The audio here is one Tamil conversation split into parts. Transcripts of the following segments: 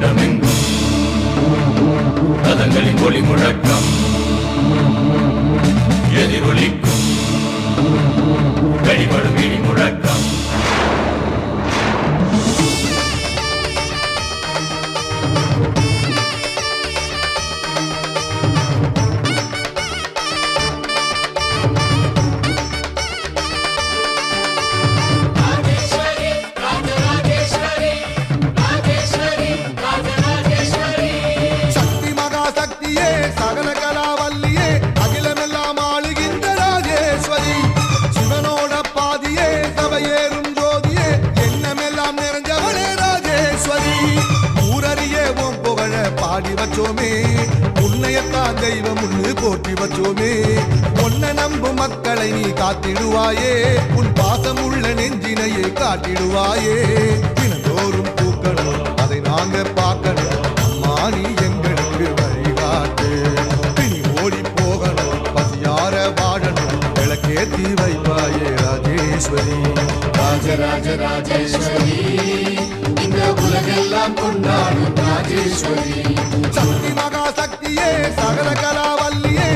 kingdom உன்னையத்தான் தெய்வம் உன்னு போற்றி வச்சோமே. உன்னை நம்பும் மக்களை நீ காத்திடுவாயே. உன் பாசம் உள்ள நெஞ்சினையே காட்டிடுவாயே. தினந்தோறும் பூக்கணும் அதை நாங்க பார்க்கணும். அம்மா நீ எங்களுக்கு வழிகாட்டு பிணி ஓடி போகணும் பசியார வாழணும். விளக்கேத்தி வைப்பாயே ராஜேஸ்வரி. ராஜராஜ ராஜேஸ்வரி இந்த உலகெல்லாம் கொண்டாடும் ராஜேஸ்வரி. சக்தி சகல கலாவல்லியே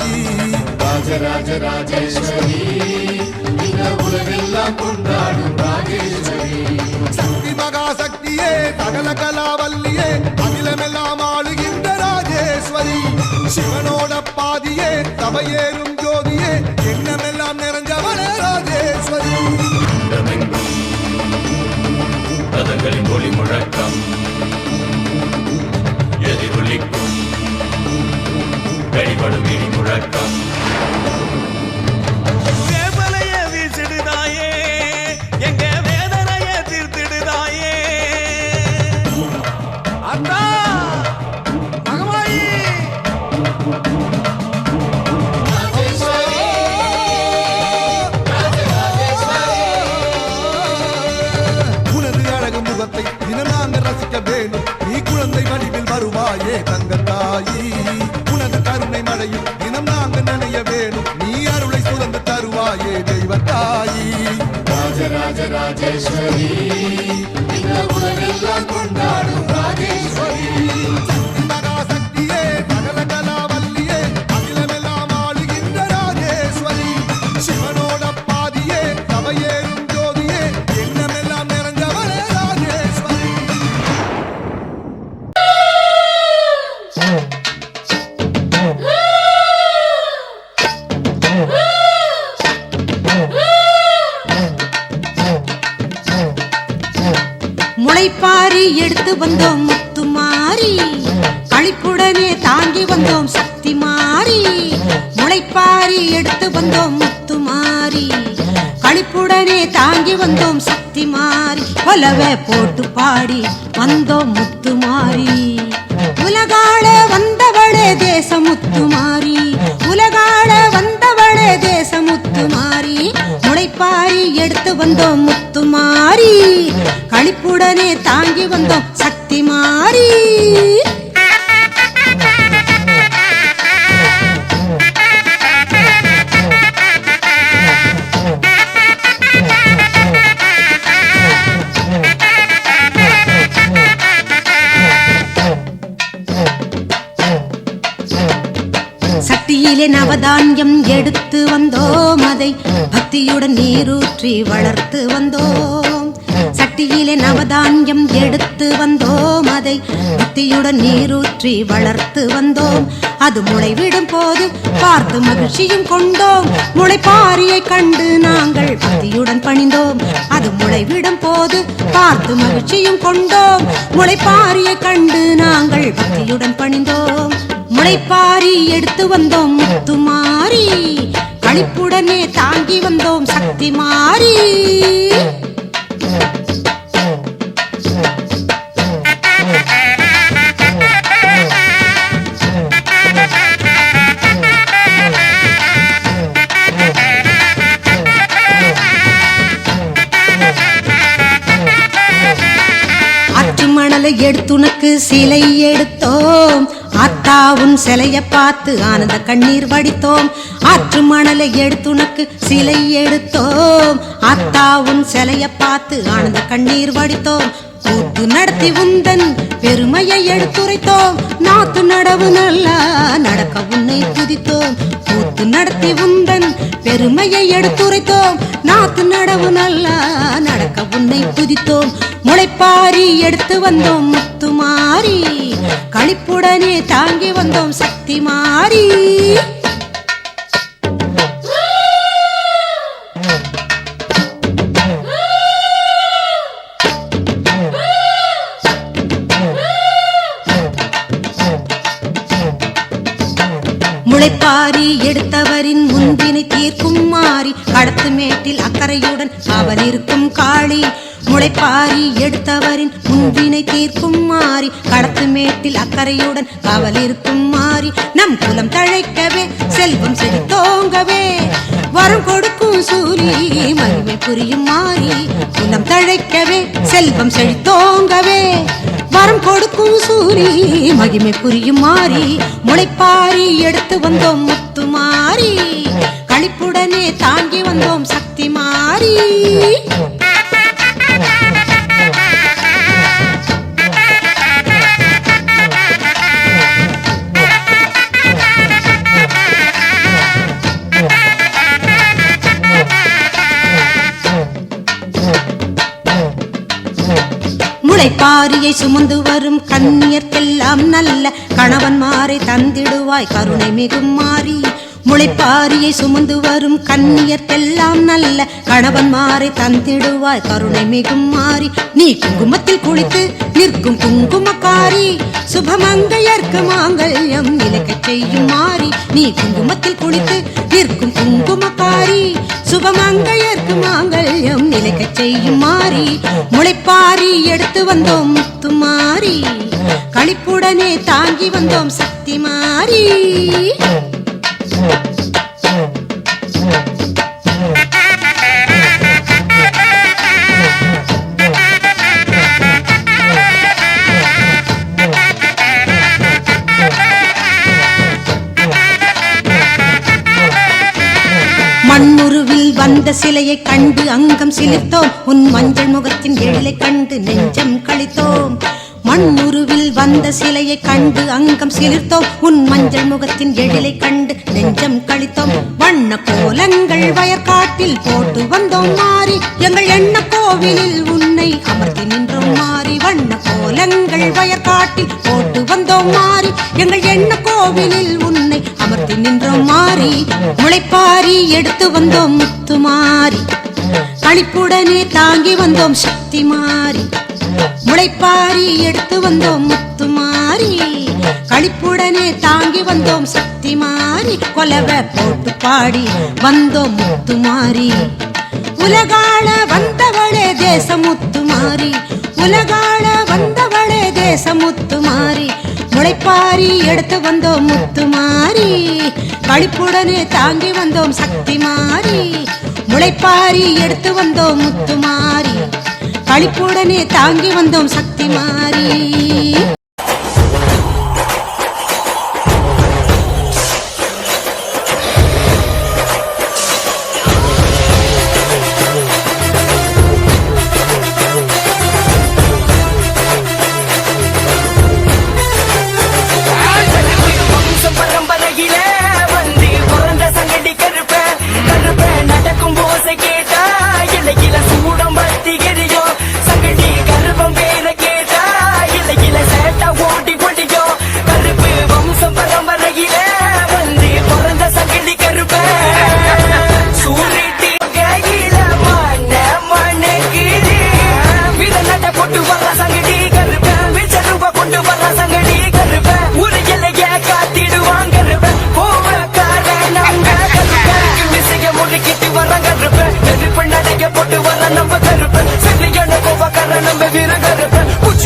தெய்வத்தாயி ராஜராஜ ராஜேஸ்வரி இந்த உலகெல்லாம் கொண்டாடும் ராஜேஸ்வரி சக்தி மகா சக்தியே சகல கலாவல்லியே ராஜராஜ முளைப்பாரி எடுத்து வந்தோம் முத்து மாறி. களிப்புடனே தாங்கி வந்தோம் சக்தி மாறி. முளைப்பாரி எடுத்து வந்தோம் முத்து மாறி. களிப்புடனே தாங்கி வந்தோம் சக்தி மாறி. கொலவை போட்டு பாடி வந்தோம் முத்து மாறி. உலகாள வந்தவளே தேச முத்து மாறி. உலகாள வந்தவளே தேச முத்து மாறி. முளைப்பாரி எடுத்து வந்தோம் முத்து மாறி. களிப்புடனே தாங்கி வந்தோம் சக்தி மாறி. சட்டியிலே நவதானியம் எடுத்து வந்தோம் அதை பக்தியுடன் நீரூற்றி வளர்த்து வந்தோம். சட்டியிலே நவதானியம் எடுத்து வந்தோம். அதை பக்தியுடன் நீரூற்றி வளர்த்து வந்தோம். அது முளைவிடும் போது பார்த்து மகிழ்ச்சியும் கொண்டோம். முளைப்பாரியை கண்டு நாங்கள் பக்தியுடன் பணிந்தோம். அது முளைவிடும் போது பார்த்து மகிழ்ச்சியும் கொண்டோம். முளைப்பாரியை கண்டு நாங்கள் பக்தியுடன் பணிந்தோம். முளைப்பாரி எடுத்து வந்தோம். முத்துமாரி. களிப்புடனே தாங்கி வந்தோம் சக்தி மாறி. எடுத்துனக்கு சிலை எடுத்தோம். உன் சிலைய பார்த்து ஆனந்த கண்ணீர் வடித்தோம். ஆற்று மணலை எடுத்துனக்கு சிலை எடுத்தோம். ஆத்தாவும் சிலைய பார்த்து ஆனந்த கண்ணீர் வடித்தோம். கூத்து நடத்தி உந்தன் பெருமையை எடுத்துரைத்தோம். நாத்து நடவு நல்லா நடக்க உன்னை துதித்தோம். கூத்து நடத்தி உந்தன் பெருமையை எடுத்துரைத்தோம். நாத்து நடவு நல்லா நடக்க உன்னை துதித்தோம். முளைப்பாரி எடுத்து வந்தோம் முத்து மாறி. களிப்புடனே தாங்கி வந்தோம் சக்தி மாறி. முளைப்பாரி எடுத்தவரின் முன்வினை தீர்க்கும் மாறி கடத்து மேட்டில் அக்கறையுடன் காவல் இருக்கும் மாறி நம் குலம் தழைக்கவே செல்வம் செடி தோங்கவே வரம் கொடுக்கும் சூரி மகிமை புரியும் மாறி குலம் தழைக்கவே செல்வம் செடி தோங்கவே வரம் கொடுக்கும் சூரி மகிமை புரியும் மாறி முளைப்பாரி எடுத்து வந்தோம் முத்து மாறி களிப்புடனே தாங்கி வந்தோம் சக்தி மாறி. முளைப்பாரியை சுமந்து வரும் கண்ணியர்க்கெல்லாம் நல்ல கணவன்மாரை தந்திடுவாய். கருணை மிகும் மாறி முளைப்பாரியை சுமந்து வரும் கண்ணியர்க்கெல்லாம் நல்ல கணவன்மாரை தந்திடுவாய். கருணை மிகும் மாறி நீ குங்குமத்தில் குளித்து நிற்கும் குங்குமக்காரி சுபமங்கையர்க்கு மாங்கல்யம் நிலைக்கச் செய்யும் மாறி நீ குங்குமத்தில் குளித்து நிற்கும் குங்குமக்காரி சுபமங்கையர்க்கு மாங்கல்யம் நிலைக்கச் செய்யும் மாறி முளைப்பாரி எடுத்து வந்தோம். மாறி. களிப்புடனே தாங்கி வந்தோம் சக்தி மாறி. மண்ணுருவில் வந்த சிலையை கண்டு அங்கம் சிலித்தோம் உன் மஞ்சள் முகத்தின் எழிலை கண்டு நெஞ்சம் கழித்தோம் மண்ணுருவில் வந்த சிலையை கண்டு அங்கம் சிலிர்த்தோம். உன் மஞ்சள் முகத்தின் எழிலை கண்டு நெஞ்சம் கழித்தோம். வண்ண கோலங்கள் வயற்காட்டில் போட்டு வந்தோம் மாறி. எங்கள் எண்ண கோவிலில் உன்னை அமர்த்தி நின்றோம் மாறி. வண்ண கோலங்கள் வயற்காட்டில் போட்டு வந்தோம் மாறி. எங்கள் எண்ண கோவிலில் உன்னை அமர்த்தி நின்றோம் மாறி. முளைப்பாரி எடுத்து வந்தோம் முத்து மாறி. களிப்புடனே தாங்கி வந்தோம் சக்தி மாறி. முளைப்பாரி எடுத்து வந்தோம் முத்து மாறி. கழிப்புடனே தாங்கி வந்தோம் சக்தி மாறி. கொலவை போட்டு பாடி வந்தோம் முத்து மாறி. உலகாள வந்தவளே தேசமுத்து மாறி. உலகாள வந்தவளே தேசமுத்து மாறி. முளைப்பாரி எடுத்து வந்தோம் முத்து மாறி. கழிப்புடனே தாங்கி வந்தோம் சக்தி மாறி. முளைப்பாரி எடுத்து வந்தோம் முத்து மாறி. களிப்புடனே தாங்கி வந்தோம் சக்தி மாறி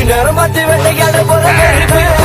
நேரம் பார்த்து வேட்டையாட போற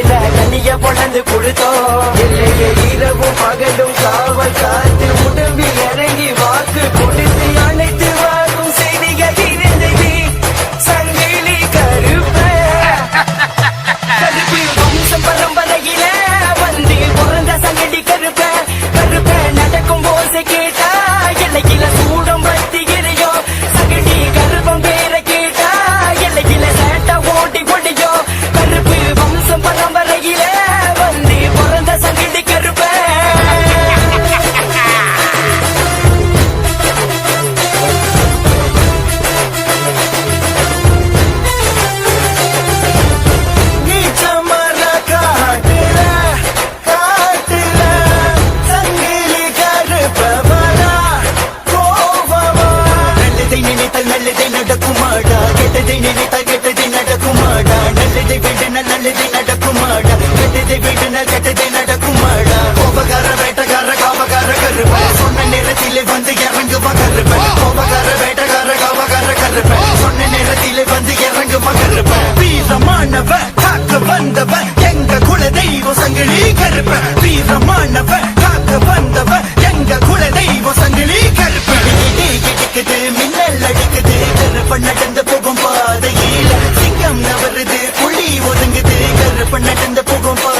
கண்ணில கண்ணிய பொழந்து கொடுத்தோம் இல்லையே இரவும் பகலும் கருப்ப வீரமானவ காக்க வந்தவ எங்க குல தெய்வ சங்கிலி கருப்ப. கிடக்குது மின்னல் அடிக்குது கருப்ப நடந்து போகும் பாதையில் சிங்கம் நவருது புலி ஒதுங்குது கருப்ப நடந்து போகும் பாதை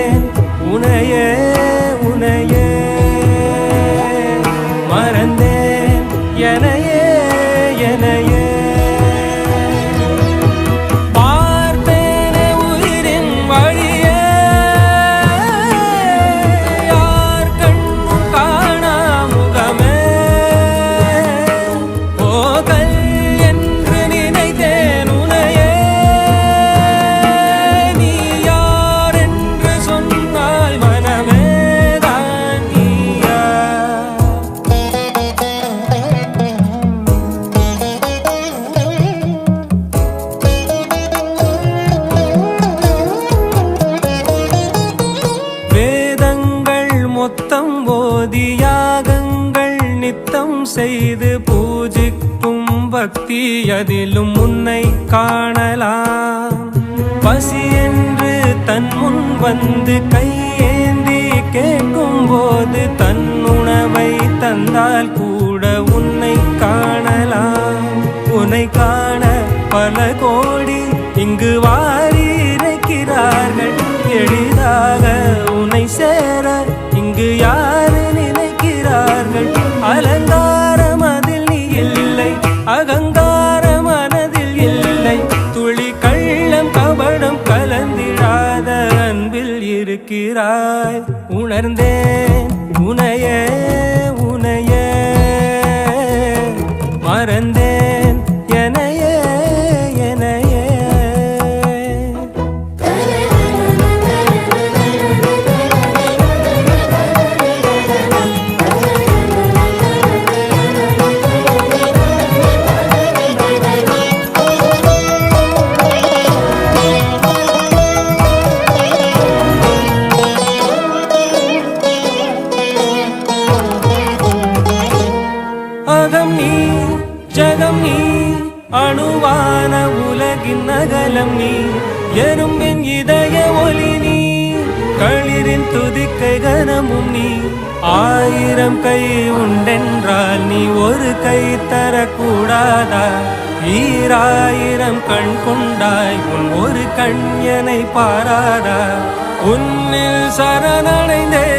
காண பல கோடி இங்கு வாரி இறைக்கிறார்கள் எளிதாக உனை சேர இங்கு யாரு நினைக்கிறார்கள்? அலங்காரம் அதில் நீ இல்லை அகங்கார மனதில் இல்லை. துளி கள்ளம் கபடம் கலந்திடாத அன்பில் இருக்கிறாய். உணர்ந்தேன் உனையே. ஆசை உண்டென்றால் நீ ஒரு கை தரக்கூடாதா? ஈராயிரம் கண் கொண்டாய் உன் ஒரு கண் எனை பாராதா? உன்னில் சரணடைந்தே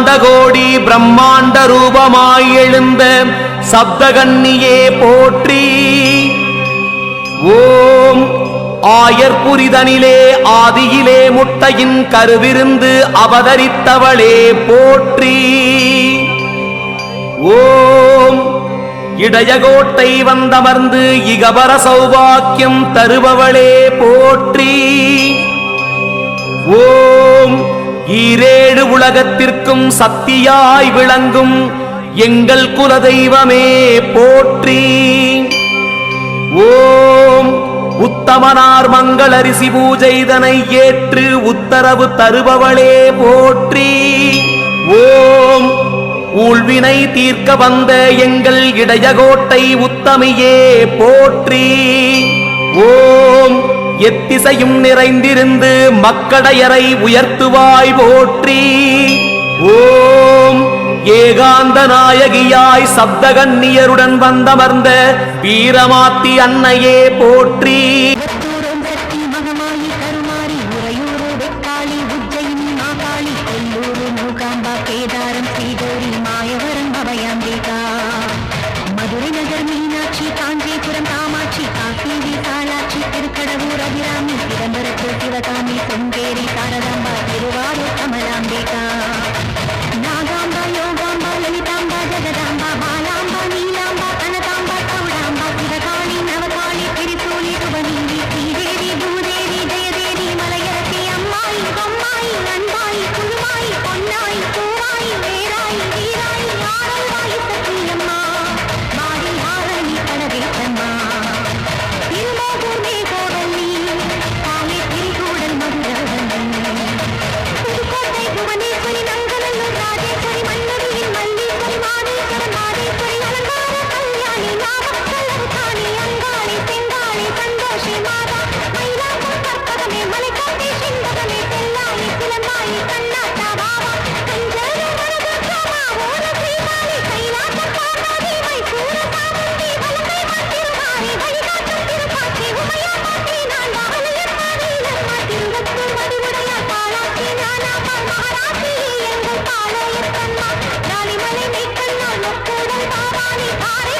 அகிலாண்ட கோடி பிரம்மாண்ட ரூபமாய் எழுந்த சப்தகன்னியே போற்றி. ஓம் ஆயர்புரிதனிலே ஆதியிலே முட்டையின் கருவிருந்து அவதரித்தவளே போற்றி. ஓம் இடையகோட்டை வந்தமர்ந்து இகபர சௌபாக்கியம் தருபவளே போற்றி. ஓம் ஈரேழு உலகத்திற்கும் சக்தியாய் விளங்கும் எங்கள் குலதெய்வமே போற்றி. ஓம் உத்தமனார் மங்களரிசி பூஜைதனை ஏற்று உத்தரவு தருபவளே போற்றி. ஓம் ஊழ்வினை தீர்க்க வந்த எங்கள் இடையகோட்டை உத்தமையே போற்றி. ஓம் எத்திசையும் நிறைந்திருந்து மக்கடையரை உயர்த்துவாய் போற்றி. ஓம் ஏகாந்த நாயகியாய் சப்தகன்னியருடன் வந்தமர்ந்த வீரமாத்தி அன்னையே போற்றி. எங்கள் பாளையத்தம்மா